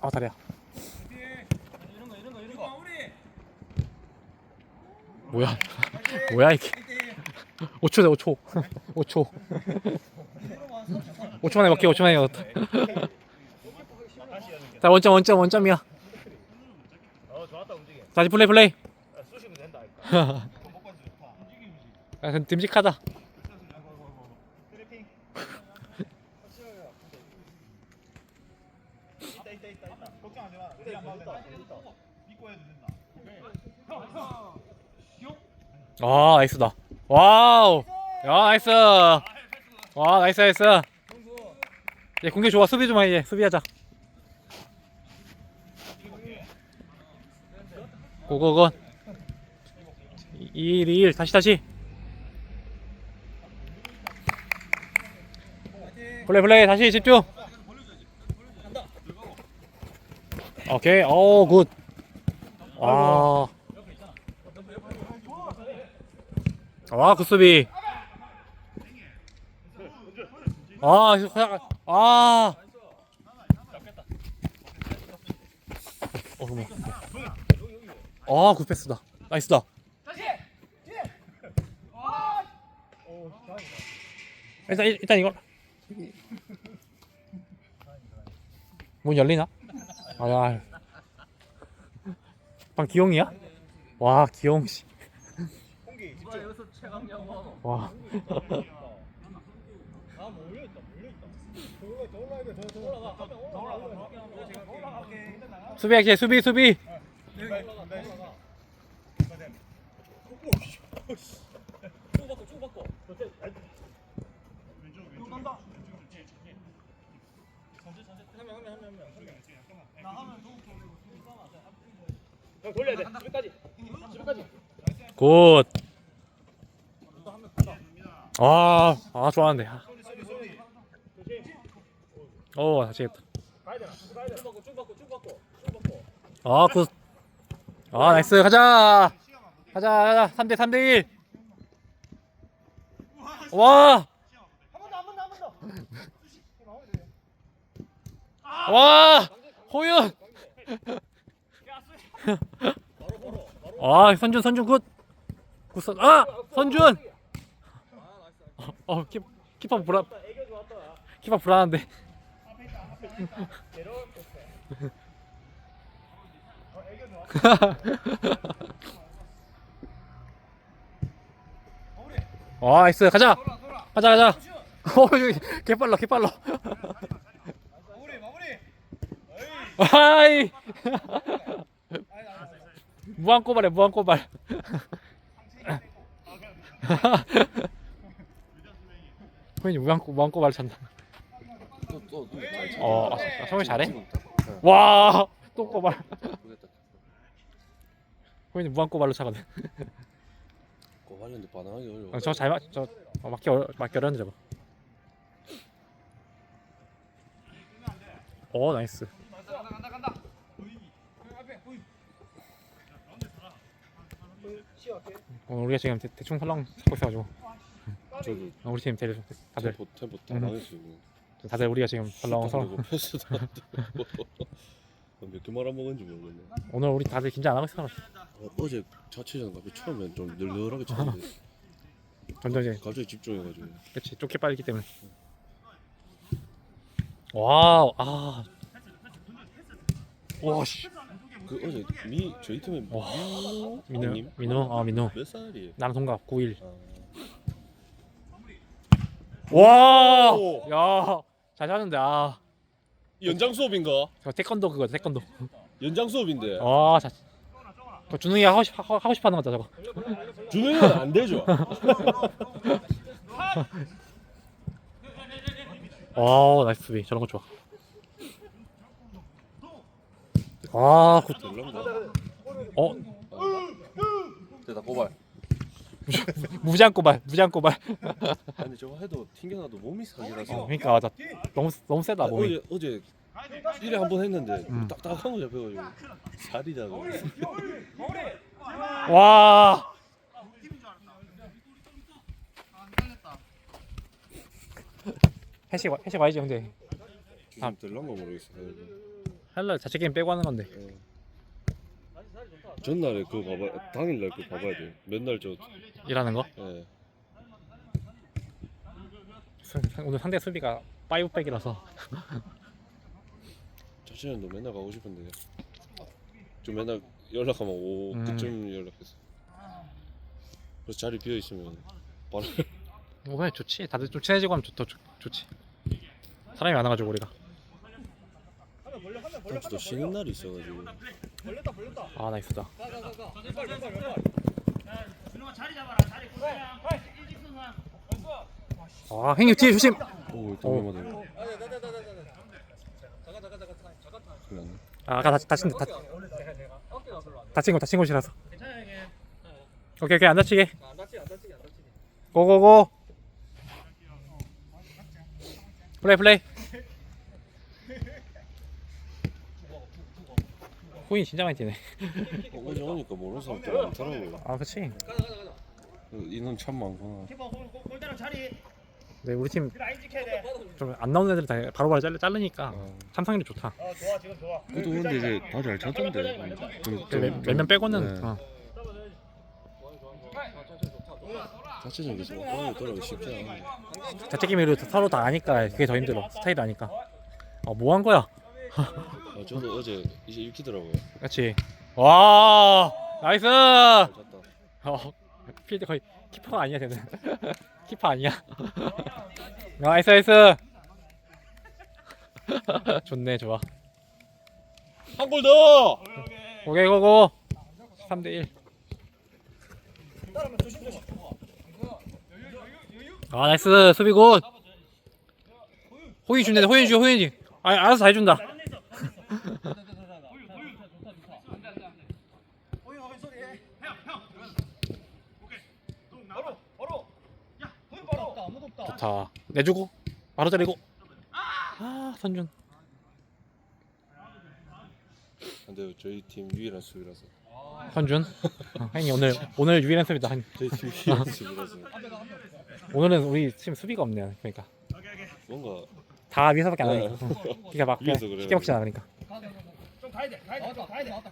아 다리야. 뭐야? 뭐야 이게? 5초 돼 5초. 5초. 5초 만에 먹게 5초 만에 먹었다. 자 원점 원점 원점이야. 다시 플레이 플레이. 아, 근데 듬직하다. 아, 나이스다. 와우. 야, 나이스. 와, 나이스, 나이스. 이제 공격 좋아. 수비 좀 해. 수비하자. 고고고. 2, 1, 1. 다시, 다시. 플레이, 플레이. 다시 집중. 오케이. 오, 굿. 와. 와, 그 수비. 아, 아. 어, 그만. 아, 굿 패스다. 나이스다. 일단 일- 일단 이거 문 열리나? 아, 야. 방 기용이야? 와, 기용 씨. 와. 수비할게 수비 수비 굿. 아, 아 좋아하는데. 오, 다시 했다. 아, 굿. 아, 나이스. 가자. 가자, 가자. 3대 3대 1. 와. 와! 호윤. 아, 선준 선준 굿. 굿 선. 아! 선준. 어, 어 키, 키퍼 불안. 키퍼 불안한데. 와, 나이스. 가자. 가자, 가자. 어, 개빨라, 개빨라. 아이. 무한 꼬발해, 무한 꼬발. 호인이 무한 꼬 무한 꼬발 찬다. 어, 아, 성훈이 잘해? 와, 또 꼬발. 호인이 무한 꼬발로 차거든. 하려는데 반항하기 어려워. 어, 저잘 맞, 저 어, 맞기 어려, 맞기 어려운데 저거. 오, 나이스. 어, 우리가 지금 대, 대충 설렁 하고 있어가지고. 저도 어, 우리 팀 대리 다들. 다 음. 망했어요. 다들 우리가 지금 설렁 설렁. 되고 패스도 안 되고. 몇개 말아먹은지 모르겠네. 오늘 우리 다들 긴장 안 하고 있어 어, 어제 자체전 갑자기 처음엔 좀 널널하게 쳤는데. 점점 이제 갑자기 집중해가지고. 그렇지 쫓기 빨리기 때문에. 와우 아. 와씨 그 어제 미 저희 팀에 와. 민우 민우 형님? 민우 어 민우 몇 살이에요? 나랑 동갑 91 아, 와! 오! 야, 잘 하는데 아. 연장 수업인가? 저 태권도 그거 태권도. 연장 수업인데 와, 자. 그 준웅이 하고 싶 하- 하고 싶어 하는 거다 저거. 준영이는 안 되죠. 와, 나이스 수비. 저런 거 좋아. 아, 굿. 별론가? 어, 됐다 고발. 무장 꼬발, 무장 꼬발. 아니 저거 해도 튕겨나도 몸이 사기라서. 어, 그러니까 맞아. 너무 너무 세다 아, 몸이. 어제 어제 일에 한 번 했는데 음. 딱딱한 거 잡혀가지고 살이잖아. 와. 와- 회식 와야지 형제. 지금 들란 거 모르겠어. 할라 자체 게임 빼고 하는 건데. 어. 전날에 그거 봐봐 당일날 그거 봐봐야 돼 맨날 저 일하는 거? 예. 수- 오늘 상대 수비가 파이브백이라서 자신은 너 맨날 가고 싶은데 좀 맨날 연락하면 오 음. 그쯤 연락했어 그래서 자리 비어 있으면 바로 뭐 그냥 좋지. 다들 좀 친해지고 하면 좋, 더 좋, 좋지. 사람이 많아가지고 우리가. 다음 또 쉬는 날이 있어가지고. 아 나이스다. 아 형님 뒤에 조심. 오 어. 또 위험하다 큰일 났네. 아, 아까 다, 다친 다, 다친 거 다친 곳이라서. 오케이 오케이 안 다치게. 고고고. 플레이 플레이. 후인 진짜 많이 뛰네. 어, 어제 오니까 모르는 사람들 많더라고요 아 그렇지. 그 인원 참 많구나 네 우리 팀좀안 나오는 애들 다 바로바로 잘르, 자르니까 어. 삼성이 좋다. 그래도 근데 이제 다잘 찾던데 몇 명 빼고는 네. 어. 자체적에서 오늘 돌아가기 쉽지 않은데 자체 게임으로 서로 다 아니까 그게 더 힘들어. 스타일 아니까. 어 뭐 한 거야? 아, 저도 어제 이제 읽히더라고요 그렇지. 와 나이스. 잘 잤다 어 필드 거의 키퍼가 아니야 쟤는. 키퍼 아니야. 나이스 나이스. 좋네 좋아. 한 골 더! 오케이 고고. 3대 1. 아 나이스 수비 굿. 호인 준대 호인 주 호인 주. 아 알아서 다 해준다. 좋다. 내주고 바로 자리고. 아 선준. 근데 저희 팀 유일한 수비라서 선준. 어, 형님 오늘 오늘 유일한 수비다. 저희 팀 유일한 수비라서 오늘은 우리 팀 수비가 없네요. 그러니까 뭔가 다 위에서밖에 안 네. 하니까. 그러니까 막 위에서 그래요. 쉽게 먹지 않 아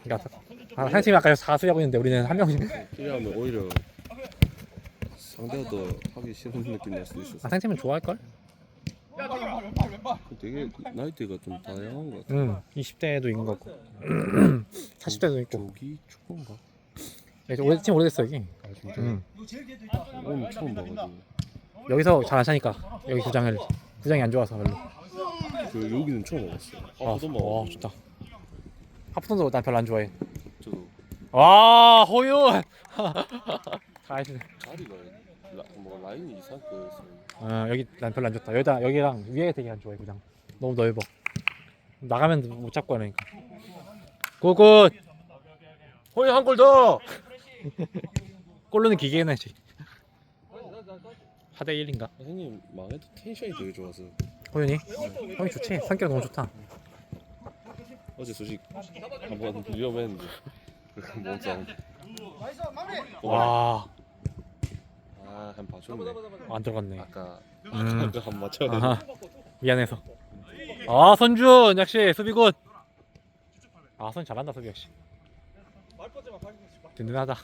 그러니까. 그러니까 아, 한 팀이 아까 4수비하고 있는데 우리는 한 명씩 이러면 오히려 상대가 더 하기 싫은 느낌 날 수도 있어서 아, 상팀은 좋아할 걸? 되게 나이대가 좀 다양한 것 같아 응. 20대도 있는 거고. 40대도 있고. 조기 축구인가? 네, 오래 팀 오래됐어 여기. 아 진짜? 응. 오늘 처음 봐가지고 여기서 잘 안 차니까 여기 구장을 구장이 안 좋아서 별로. 그 여기는 처음 와봤어요 아, 하프도만 와 좋다. 하프톤도 난 별로 안 좋아해. 저도 와 호윤. 다 했네. 자리가 라, 뭐가 라인이 이상하게 있어요 어, 여기 난 별로 안 좋다. 여기다 여기랑 위에 되게 안 좋아해 구장. 너무 넓어. 나가면 못 잡고 하니까. 굿굿. 호이 한 골 더! 골로는 기계는 해지. 4대 1인가? 형님 망해도 텐션이 되게 좋아서 호윤이? 형이 좋지. 성격 너무 좋다. 어제 솔직히 한번 위험했는데 그 몸싸움 와, 아한 봐줬네 안 들어갔네. 아까 음. 아까 한 맞춰야. 되는데 미안해서. 아, 선준 역시 수비 굿. 아, 선 잘한다 수비 역시. 든든하다.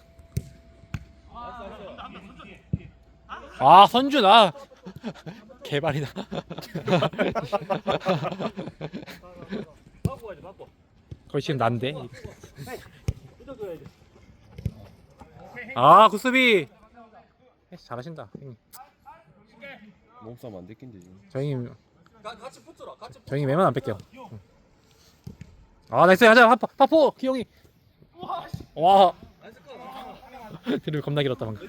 아, 선준 아. 개발이다. 거의 지금 난데. 아, 굿수비. 잘하신다. 형님. 몸싸움 안 됐긴데 지금 저 형님 저 형님 매만 안 뺄게요 응. 아 나이스 하자 파포 파포 기영이 와 드립 겁나 길었다 방금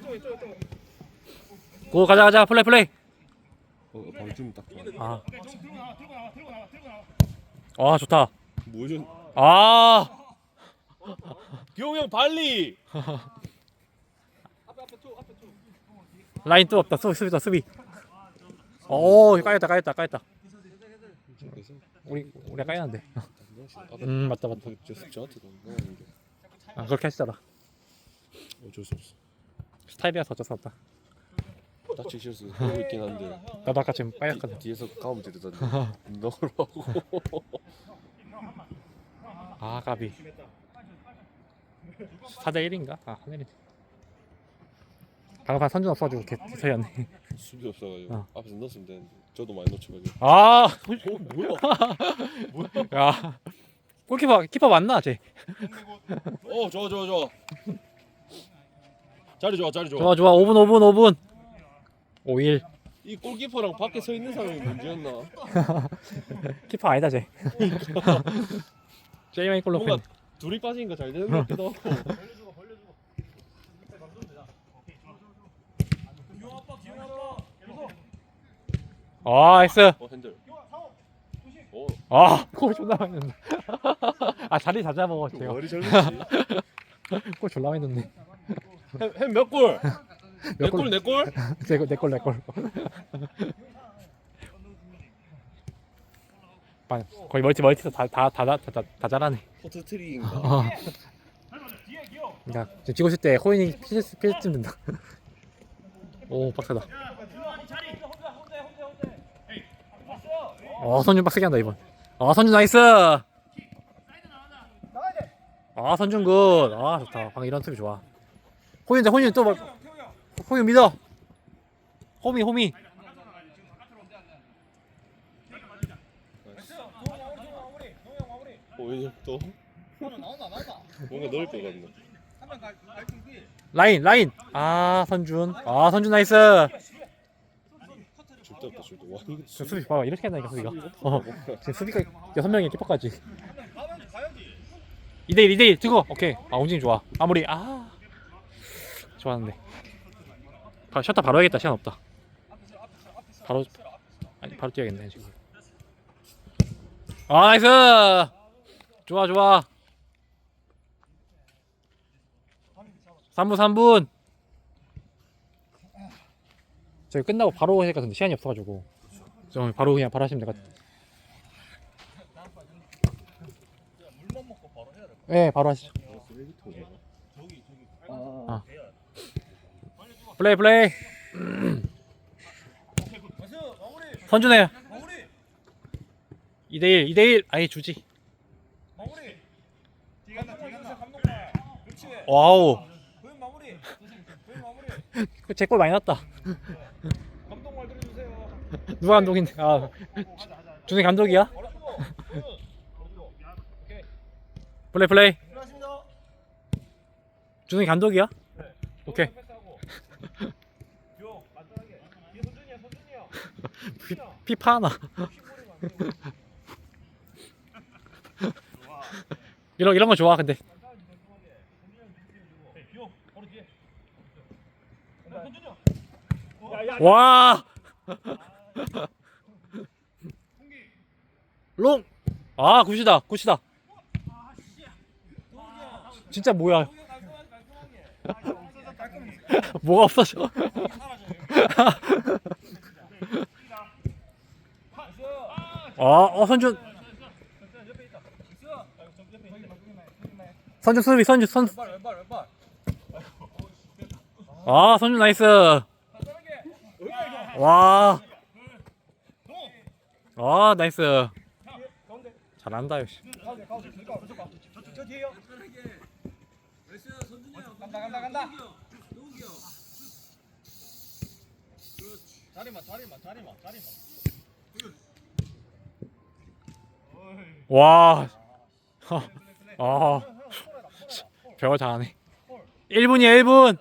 고 가자 가자 플레이 플레이 어 방금 딱 아. 아. 좋다. 뭐죠? 아. 기용 형 발리! 라인 또 없다. 수비 수비다 수비. 오 까였다 까였다 까였다. 그래서 우리 우리가 까였는데. 아까 음 맞다 맞다. 저 저한테 넘어갔는데 아 그렇게 하시더라 어쩔 수 없어. 스타일이라서 어쩔 수 없다 다치기 싫어서 하고 있긴 한데. 나도 아까 지금 뒤, 까였거든. 뒤에서 가면 되던데. 넣으라고. 아 까비. 4대 1인가? 아 하늘이 방금 선준 없어가지고 개 개서였네. 수비 없어가지고. 어. 앞에서 넣었으면 되는데. 저도 많이 놓쳐가지고 아! 어 뭐야? 야. 골키퍼 키퍼 맞나 쟤 어 좋아 좋아 좋아. 자리 좋아 자리 좋아. 좋아 좋아. 5분 5분 5분 5일. 이 골키퍼랑 밖에 서 있는 사람이 문제였나? 키퍼 아니다 쟤 제이만 골 넣고 뭔가 둘이 빠지니까 잘 되는 것 같기도 하고. 아 나이스. 어 핸들. 오 아골 존나 많이 넣네. 아 자리 다 잡아 제가. 머리 젊었지. 골 졸라 많이 넣네. 햄몇골 몇 골? 내 골 내 골 내골 내골 내골 거의 멀티 멀티도 다다다다다 잘하네 포트트리인가 어. 그러니까 지금 찍고 있을 때 호인이 피스 피스쯤 된다. 오 빡세다. 어 선준 빡세게 한다 이번. 아 선준 나이스. 아 선준 굿. 아 좋다. 방금 이런 수비 좋아. 호인자 호인 또 막. 호인 믿어. 호미 호미. 오히려 또 뭔가 넣을 것 같네 라인 라인. 아 선준. 아 선준 나이스. 죽다 없다 죽다 와 이거 저 수비 봐봐 이렇게 한다니까 수비가. 어 지금 수비가 여섯 명이 키퍼까지. 2대1 2대1 뜨거 오케이 아 움직임 좋아 마무리 아 좋았는데 바, 셔터 바로 해야겠다. 시간 없다. 바로 아니 바로 뛰어야겠네 지금. 아 나이스! 좋아 좋아. 3분 3분. 저희 끝나고 바로 해야 같은데 시간이 없어가지고. 저 바로 그냥 바로 하시면 될 것 같아요. 네 바로 하시죠 플레이 플레이. 선준해 2대1 2대1 아예 주지. 와우. 제골 많이 났다. 누가 감독인데? 아 준이 감독이야? 플레이 플레이. 준이 감독이야? 오케이 피, 피파 하나. 이런 이런 거 좋아 근데. 와. 롱! 아 굿이다 굿이다. 진짜 뭐야. 뭐가 없어져 아, 어 선준 선준 수비 선준 선 아, 선준 나이스. 와. 아, 나이스. 잘한다, 역시. 자리만 자리만 자리만 자리만 와. 아. 별거 잘하네. 1분이야, 1분.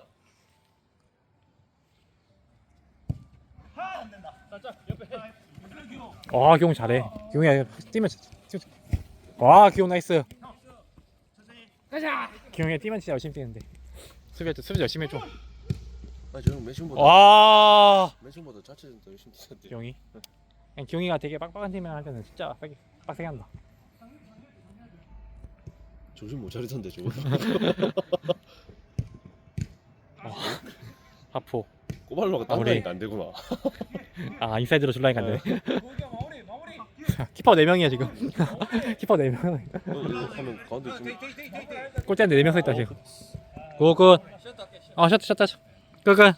와, 기용 잘해. 기용이 뛰면 진짜- 와, 기용 나이스. 기용이 뛰면 진짜 열심히 뛰는데. 수비 수비 열심히 해 줘. 아 저형 매춘보다 와, 매춘보다 자체전 더 열심히 뛰는데 기용이. 그냥 기용이가 되게 빡빡한 팀이랑 할 때는 진짜 빡세게 빡세게 한다. 정신 못 차리던데 저거 하포. 꼬발로가 아, 우리- 땅나니까 안 되구나 아 인사이드로 줄라니까 안 되네. 고기야 마무리 마무리 키퍼 4 명이야 지금. 키퍼 4 명. 어, 이거 하면 가운데 데이 골대한테 4명 서 있다 지금. 굿굿. 셔터 할게 아 셔터. 셔터. 끝끝.